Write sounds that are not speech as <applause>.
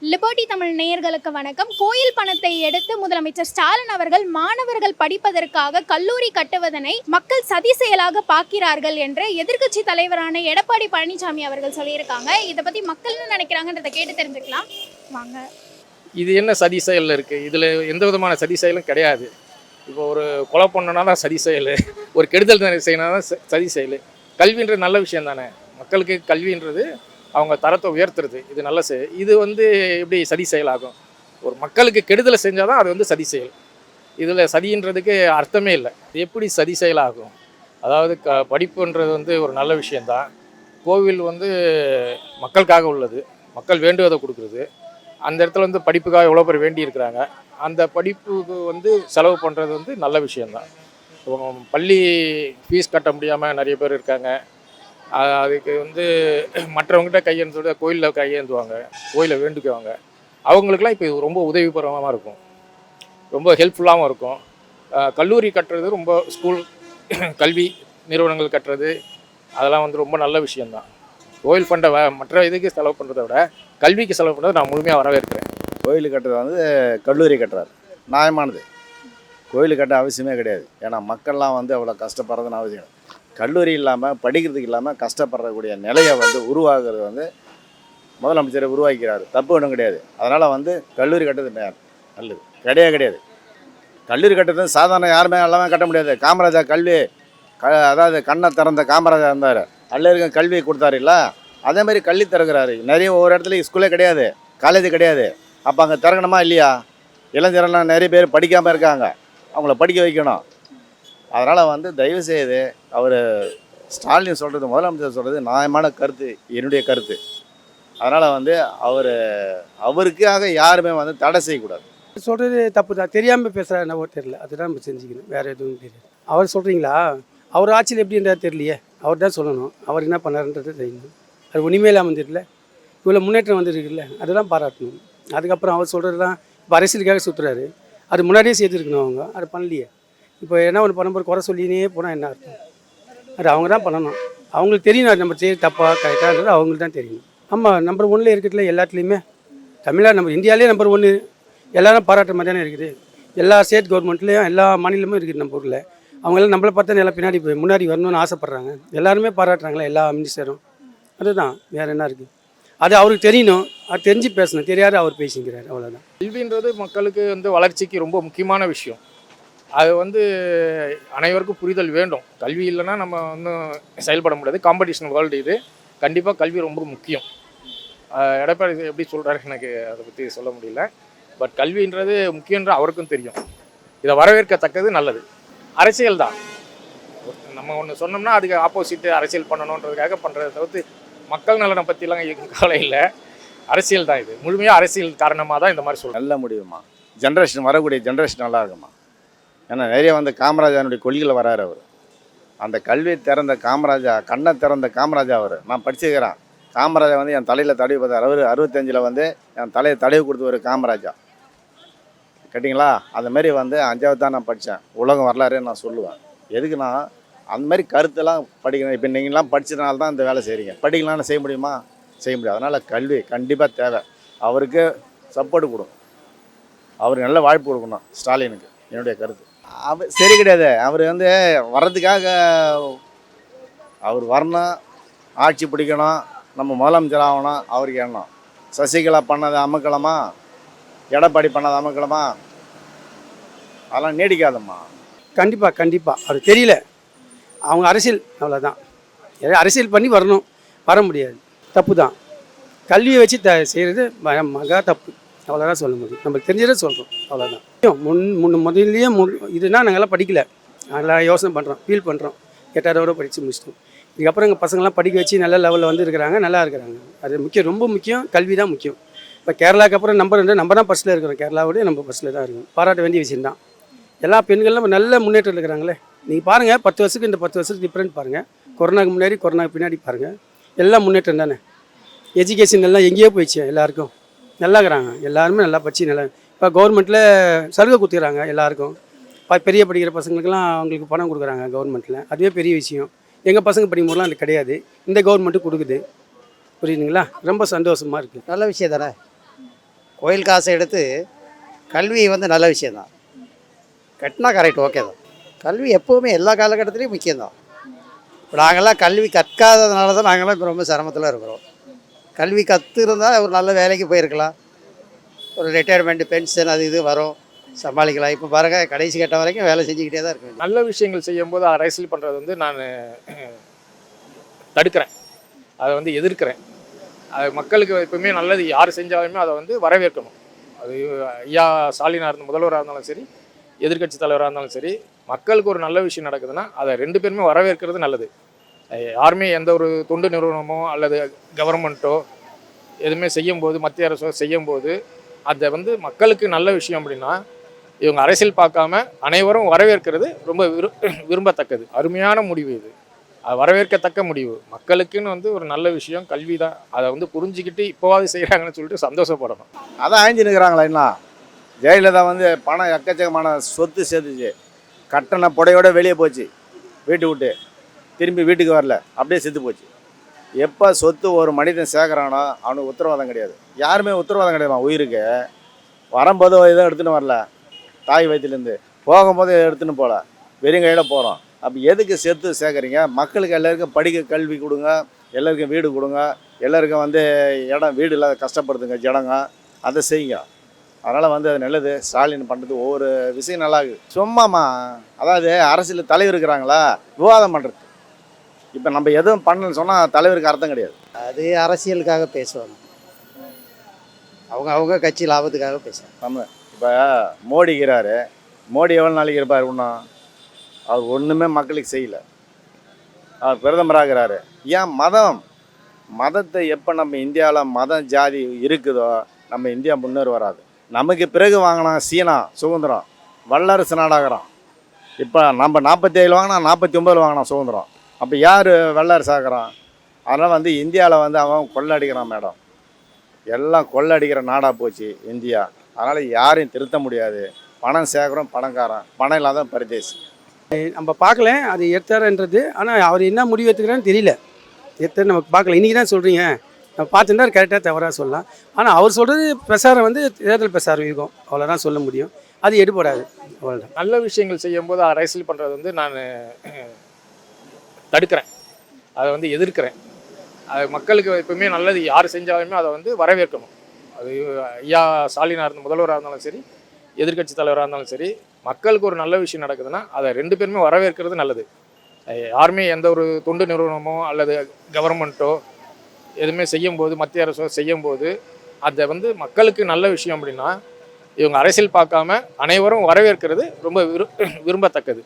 Liberty Tamil நேயர்களுக்கு வணக்கம். கோயில் பணத்தை எடுத்து முதலமைச்சர் ஸ்டாலின் அவர்கள் மாணவர்கள் படிப்பதற்காக கல்லூரி கட்டுவதனை மக்கள் சதி செயலாக பார்க்கிறார்கள் என்று எதிர்க்கட்சி தலைவரான எடப்பாடி பழனிசாமி அவர்கள் சொல்லியிருக்காங்க. இதை பத்தி மக்கள் என்ன நினைக்கிறாங்கன்றதை கேட்டு தெரிஞ்சுக்கலாம். வாங்க. இது என்ன சதி செயல் இருக்குது இதில் எந்த விதமான சதி செயலும் கிடையாது. இப்போ ஒரு கொலை பண்ணனா தான் சதி செயல். ஒரு கெடுதல் செய்யணும் தான் ச- சதி செயல். கல்வின்றது நல்ல விஷயம் தானே மக்களுக்கு கல்வின்றது அவங்க தரத்தை உயர்த்துறது. இது நல்ல செயல் இது வந்து எப்படி சதி செயலாகும்? ஒரு மக்களுக்கு கெடுதலை செஞ்சால் தான் அது வந்து சதி செயல். இதில் சதின்றதுக்கு அர்த்தமே இல்லை. எப்படி சதி செயலாகும்? அதாவது க படிப்புன்றது வந்து ஒரு நல்ல விஷயந்தான் கோவில் வந்து மக்களுக்காக உள்ளது. மக்கள் வேண்டுவதை கொடுக்குறது. அந்த இடத்துல வந்து படிப்புக்காக எவ்வளோ பேர் வேண்டி இருக்கிறாங்க. அந்த படிப்புக்கு வந்து செலவு பண்ணுறது வந்து நல்ல விஷயந்தான் இப்போ பள்ளி ஃபீஸ் கட்ட முடியாமல் நிறைய பேர் இருக்காங்க. அதுக்கு வந்து மற்றவங்ககிட்ட கையேந்து கோயிலில் கையேந்துவாங்க கோயிலை வேண்டுக்குவாங்க. அவங்களுக்குலாம் இப்போ இது ரொம்ப உதவிபூர்வமாக இருக்கும். ரொம்ப ஹெல்ப்ஃபுல்லாகவும் இருக்கும். கல்லூரி கட்டுறது ரொம்ப ஸ்கூல் கல்வி நிறுவனங்கள் கட்டுறது அதெல்லாம் வந்து ரொம்ப நல்ல விஷயந்தான் கோயில் ஃபண்டை மற்ற இதுக்கு செலவு பண்ணுறத விட கல்விக்கு செலவு பண்ணுறது நான் முழுமையாக வரவேற்கிறேன். கோயில் கட்டுறது வந்து கல்லூரி கட்டுறாரு. நியாயமானது. கோயில் கட்ட அவசியமே கிடையாது. ஏன்னா மக்கள்லாம் வந்து அவ்வளோ கஷ்டப்படுறதுன்னு அவசியம் கல்லூரி இல்லாமல் படிக்கிறதுக்கு இல்லாமல் கஷ்டப்படக்கூடிய நிலையை வந்து உருவாகிறது வந்து முதலமைச்சர் உருவாக்கிறார் தப்பு ஒன்றும் கிடையாது. அதனால் வந்து கல்லூரி கட்டுறது நே- நல்லது. கிடையாது கிடையாது. கல்லூரி கட்டுறது சாதாரண யாருமே எல்லாமே கட்ட முடியாது. காமராஜா கல்வி க அதாவது கண்ணை திறந்த காமராஜா இருந்தார். எல்லாருக்கும் கல்வி கொடுத்தாரு இல்லை? அதே மாதிரி கல்வி திறக்கிறாரு. நிறைய ஒவ்வொரு இடத்துல ஸ்கூலே கிடையாது. காலேஜ் கிடையாது. அப்போ அங்கே திறக்கணுமா இல்லையா? இளைஞரெல்லாம் நிறைய பேர் படிக்காமல் இருக்காங்க. அவங்கள படிக்க வைக்கணும். அதனால் வந்து தயவு செய்து அவர் ஸ்டாலின் சொல்கிறது முதலமைச்சர் சொல்கிறது நியாயமான கருத்து என்னுடைய கருத்து. அதனால் வந்து அவர் அவருக்காக யாருமே வந்து தடை செய்யக்கூடாது. சொல்கிறது தப்பு தான் தெரியாமல் பேசுகிறா என்னவோ தெரியல. அதுதான் நம்ம செஞ்சுக்கணும். வேறு எதுவும் தெரியல. அவர் சொல்கிறீங்களா அவர் ஆட்சியில் எப்படின்றா தெரியலையே. அவர் தான் சொல்லணும். அவர் என்ன பண்ணாருன்றது தெரியணும் அது ஒன்றுமே இல்லாமல் வந்துருக்குல்ல இவ்வளோ முன்னேற்றம் வந்துருக்குல்ல. அதெல்லாம் பாராட்டணும். அதுக்கப்புறம் அவர் சொல்கிறது தான் இப்போ அரசியலுக்காக சுற்றுறாரு அது முன்னாடியே செய்திருக்கணும் அவங்க. அது பண்ணலையே. இப்போ என்ன ஒன்று பண்ணும்போது குறை சொல்லினே போனால் என்ன அர்த்தம்? அது அவங்க தான் பண்ணணும். அவங்களுக்கு தெரியணும் நம்ம செய்ய தப்பா கரெக்டாகிறது அவங்களுக்கு தான் தெரியும். ஆமாம் நம்பர் ஒன்றில் இருக்கிறதுல எல்லாத்துலேயுமே தமிழ்நாடு நம்ம இந்தியாவிலே நம்பர் ஒன்று எல்லாரும் பாராட்டுற மாதிரி தானே இருக்குது. எல்லா ஸ்டேட் கவர்மெண்ட்லேயும் எல்லா மாநிலமும் இருக்குது நம்ம ஊரில். அவங்களாம் நம்மளை பார்த்தா நல்லா பின்னாடி போய் முன்னாடி வரணும்னு ஆசைப்பட்றாங்க. எல்லாருமே பாராட்டுறாங்களே எல்லா மினிஸ்டரும் அதுதான் வேறு என்ன இருக்குது அது அவருக்கு தெரியணும். அது தெரிஞ்சு பேசணும். தெரியாது அவர் பேசிக்கிறார் அவ்வளோதான் கல்வின்றது மக்களுக்கு வந்து வளர்ச்சிக்கு ரொம்ப முக்கியமான விஷயம். அது வந்து அனைவருக்கும் புரிதல் வேண்டும். கல்வி இல்லைன்னா நம்ம ஒன்றும் செயல்பட முடியாது. காம்படிஷன் வேர்ல்டு இது. கண்டிப்பாக கல்வி ரொம்ப முக்கியம். எடப்பாடி எப்படி சொல்கிறாரு எனக்கு அதை பற்றி சொல்ல முடியல. பட் கல்வின்றது முக்கியன்ற அவருக்கும் தெரியும். இதை வரவேற்கத்தக்கது நல்லது. அரசியல் தான். நம்ம ஒன்று சொன்னோம்னா அதுக்கு ஆப்போசிட் அரசியல் பண்ணணுன்றதுக்காக பண்ணுறதை தவிர்த்து மக்கள் நலனை பற்றிலாம் எங்களுக்கு கவலை இல்லை. அரசியல் தான் இது. முழுமையாக அரசியல் காரணமாக தான் இந்த மாதிரி சொல்கிறேன் நல்ல முடியுமா ஜென்ரேஷன் வரக்கூடிய ஜென்ரேஷன் நல்லா இருக்குமா? ஏன்னா நிறைய வந்து காமராஜனுடைய கொள்கையில் வராரு அவர். அந்த கல்வி திறந்த காமராஜா கண்ணை திறந்த காமராஜா அவர். நான் படிச்சுக்கிறேன். காமராஜா வந்து என் தலையில் தடவி பார்த்தார். அவர் அறுபத்தஞ்சில் வந்து என் தலையை தடவி கொடுத்தவர் காமராஜா. கேட்டிங்களா? அந்த மாதிரி வந்து அஞ்சாவது தான் நான் படித்தேன் உலகம் வரலாறு நான் சொல்லுவேன். எதுக்குன்னா அந்த மாதிரி கருத்தெல்லாம் படிக்கணும். இப்போ நீங்களாம் படித்ததுனால தான் இந்த வேலை செய்கிறீங்க படிக்கலாம்னு செய்ய முடியுமா? செய்ய முடியாது. அதனால் கல்வி கண்டிப்பாக தேவை. அவருக்கு சப்போர்ட் கொடுக்கும் அவருக்கு நல்ல வாய்ப்பு கொடுக்கணும். ஸ்டாலினுக்கு. என்னுடைய கருத்து. அவர் சரி கிடையாது. அவர் வந்து வர்றதுக்காக அவர் வரணும் ஆட்சி பிடிக்கணும் நம்ம முதலமைச்சர் ஆகணும் அவருக்கு எண்ணம் சசிகலா பண்ணது அமக்கலமா? எடப்பாடி பண்ணது அமக்கலமா? அதெல்லாம் நீடிக்காதம்மா. கண்டிப்பாக கண்டிப்பாக அது தெரியல. அவங்க அரசியல் அவ்வளோதான் ஏதோ அரசியல் பண்ணி வரணும். வர முடியாது. தப்பு தான் கல்வியை வச்சு த செய்கிறது மகா தப்பு. அவ்வளோதான் சொல்ல முடியும். நம்ம தெரிஞ்சதை சொல்கிறோம் அவ்வளோதான். முன் முன் முதல்லயே மு இதுனா நாங்கள்லாம் படிக்கல. நல்லா யோசனை பண்ணுறோம் ஃபீல் பண்ணுறோம் எட்டாவதோட படித்து முடிச்சிட்டோம். இதுக்கப்புறம் எங்கள் பசங்கள்லாம் படிக்க வச்சு நல்ல லெவலில் வந்து இருக்கிறாங்க நல்லா இருக்கிறாங்க. அது முக்கியம் ரொம்ப முக்கியம். கல்வி தான் முக்கியம். இப்போ கேரளாவுக்கு அப்புறம் நம்பர் ரெண்டு நம்ம தான் ஃபஸ்ட்டில் இருக்கிறோம். கேரளாவோடய நம்ம ஃபஸ்ட்டில் தான் இருக்கோம். பாராட்ட வேண்டிய விஷயம் தான். எல்லா பெண்களும் நல்ல முன்னேற்றம் இருக்கிறாங்களே. நீங்கள் பாருங்கள் பத்து வருஷத்துக்கு இந்த பத்து வருஷத்துக்கு டிஃப்ரெண்ட் பாருங்கள் கொரோனாக்கு முன்னாடி கொரோனாக்கு பின்னாடி பாருங்கள் எல்லாம் முன்னேற்றம் தானே. எஜுகேஷன் எல்லாம் எங்கேயோ போயிடுச்சு எல்லாருக்கும். நல்லா இருக்கிறாங்க எல்லாருமே நல்லா படிச்சு நல்லா இப்போ கவர்மெண்ட்டில் சலுகை கொடுத்துக்கிறாங்க எல்லாருக்கும். இப்போ பெரிய படிக்கிற பசங்களுக்கெல்லாம் அவங்களுக்கு பணம் கொடுக்குறாங்க கவர்மெண்ட்டில் அதுவே பெரிய விஷயம். எங்கள் பசங்க படிக்கும்போதெல்லாம் அது கிடையாது. இந்த கவர்மெண்ட்டு கொடுக்குது. புரியுதுங்களா? ரொம்ப சந்தோஷமாக இருக்குது நல்ல விஷயம் தானே? கோயில் காசை எடுத்து கல்வி வந்து நல்ல விஷயந்தான் கட்டினா கரெக்ட் ஓகே தான். கல்வி எப்போவுமே எல்லா காலகட்டத்துலேயும் முக்கியம்தான் இப்போ நாங்கள்லாம் கல்வி கற்காததுனால தான் நாங்கள்லாம் இப்போ ரொம்ப சிரமத்தில் இருக்கிறோம். கல்வி கற்றுருந்தால் ஒரு நல்ல வேலைக்கு போயிருக்கலாம். ஒரு ரிட்டையர்மெண்ட் பென்ஷன் அது இது வரும். சமாளிக்கலாம். இப்போ பாருங்கள் கடைசி கட்ட வரைக்கும் வேலை செஞ்சுக்கிட்டே தான் இருக்கு நல்ல விஷயங்கள் செய்யும்போது அரசியல் பண்ணுறது வந்து நான் <clears throat> தடுக்கிறேன். அதை வந்து எதிர்க்கிறேன். அது மக்களுக்கு எப்பவுமே நல்லது. யார் செஞ்சாலுமே அதை வந்து வரவேற்கணும். அது ஐயா ஸ்டாலினாக இருந்த முதல்வராக இருந்தாலும் சரி எதிர்க்கட்சி தலைவராக இருந்தாலும் சரி மக்களுக்கு ஒரு நல்ல விஷயம் நடக்குதுன்னா அதை ரெண்டு பேருமே வரவேற்கிறது நல்லது. யாருமே எந்த ஒரு தொண்டு நிறுவனமோ அல்லது கவர்மெண்ட்டோ எதுவுமே செய்யும்போது மத்திய அரசோ செய்யும்போது அதை வந்து மக்களுக்கு நல்ல விஷயம் அப்படின்னா இவங்க அரசியல் பார்க்காம அனைவரும் வரவேற்கிறது ரொம்ப விரு <clears throat> விரும்பத்தக்கது. அருமையான முடிவு இது. அது வரவேற்கத்தக்க முடிவு. மக்களுக்குன்னு வந்து ஒரு நல்ல விஷயம் கல்வி தான் அதை வந்து புரிஞ்சுக்கிட்டு இப்போவாது செய்கிறாங்கன்னு சொல்லிட்டு சந்தோஷப்படணும். அதான் ஆய்ஞ்சு நிற்கிறாங்களா என்ன? ஜெயலலிதா வந்து பணம் எக்கச்சக்கமான சொத்து சேர்த்துச்சு. கட்டண புடையோட வெளியே போச்சு. வீட்டு விட்டு. திரும்பி வீட்டுக்கு வரல. அப்படியே செத்து போச்சு. எப்போ சொத்து ஒரு மனிதன் சேர்க்குறானோ அவனுக்கு உத்தரவாதம் கிடையாது. யாருமே உத்தரவாதம் கிடையாதுமா உயிருக்கு. வரும்போது எதுவும் எடுத்துன்னு வரல. தாய் வயிற்றுலேருந்து போகும்போது எடுத்துன்னு போகல வெறும் கையில் போகிறோம் அப்போ எதுக்கு செத்து சேர்க்குறீங்க மக்களுக்கு எல்லாருக்கும் படிக்க கல்வி கொடுங்க. எல்லாருக்கும் வீடு கொடுங்க. எல்லாருக்கும் வந்து இடம் வீடு இல்லாத கஷ்டப்படுதுங்க ஜனங்க. அதை செய்யுங்க. அதனால் வந்து அது நல்லது. ஸ்டாலின் பண்ணுறது ஒவ்வொரு விஷயம் நல்லா இருக்குது சும்மாம்மா. அதாவது அரசியல் தலைவர் இருக்கிறாங்களா? விவாதம் பண்ணுறது இப்போ நம்ம எதுவும் பண்ணலன்னு சொன்னால் தலைவருக்கு அர்த்தம் கிடையாது. அது அரசியலுக்காக பேசுவாங்க. அவங்க அவங்க கட்சி லாபத்துக்காக பேசுவாங்க. நம்ம இப்போ மோடி இருக்கிறாரு. மோடி எவ்வளோ நாளைக்கு இருப்பார் இன்னும் அவர் ஒன்றுமே மக்களுக்கு செய்யலை. அவர் பிரதமராகிறாரு ஏன் மதம்? மதத்தை எப்போ நம்ம இந்தியாவில் மதம் ஜாதி இருக்குதோ நம்ம இந்தியா முன்னேற வராது. நமக்கு பிறகு வாங்கினா சீனா சுதந்திரம். வல்லரசு நாடாகிறோம் இப்போ நம்ம நாற்பத்தி ஏழு வாங்கினா நாற்பத்தி ஒம்பது வாங்கினா சுதந்திரம். அப்போ யார் வல்லரசு ஆகிறான் அதனால் வந்து இந்தியாவில் வந்து அவன் கொள்ளடிக்கிறான் மேடம். எல்லாம் கொள்ளடிக்கிற நாடாக போச்சு இந்தியா. அதனால் யாரையும் திருத்த முடியாது. பணம் சேர்க்குறோம் பணக்காரன். பணம் இல்லாத பரிதேசி. நம்ம பார்க்கல. அது எடுத்தாரன்றது ஆனால் அவர் என்ன முடிவு எடுத்துக்கிறான்னு தெரியல. எடுத்தாரு நமக்கு பார்க்கல. இன்றைக்கி தான் சொல்கிறீங்க நம்ம பார்த்துருந்தா கரெக்டாக தவறாக சொல்லலாம். ஆனால் அவர் சொல்கிறது பிரசாரம் வந்து தேர்தல் பிரசாரம் இருக்கும் அவ்வளோதான் சொல்ல முடியும். அது எடுபடாது. அவ்வளோதான் நல்ல விஷயங்கள் செய்யும்போது அரசியல் பண்ணுறது வந்து நான் தடுக்கிறேன். அதை வந்து எதிர்க்கிறேன். அது மக்களுக்கு எப்பவுமே நல்லது யார் செஞ்சாலுமே அதை வந்து வரவேற்கணும். அது ஐயா ஸ்டாலினாக இருந்த முதல்வராக இருந்தாலும் சரி எதிர்க்கட்சி தலைவராக இருந்தாலும் சரி மக்களுக்கு ஒரு நல்ல விஷயம் நடக்குதுன்னா அதை ரெண்டு பேருமே வரவேற்கிறது நல்லது. யாருமே எந்த ஒரு தொண்டு நிறுவனமோ அல்லது கவர்மெண்ட்டோ எதுவுமே செய்யும்போது மத்திய அரசோ செய்யும்போது அதை வந்து மக்களுக்கு நல்ல விஷயம் அப்படின்னா இவங்க அரசியல் பார்க்காம அனைவரும் வரவேற்கிறது ரொம்ப விரு விரும்பத்தக்கது.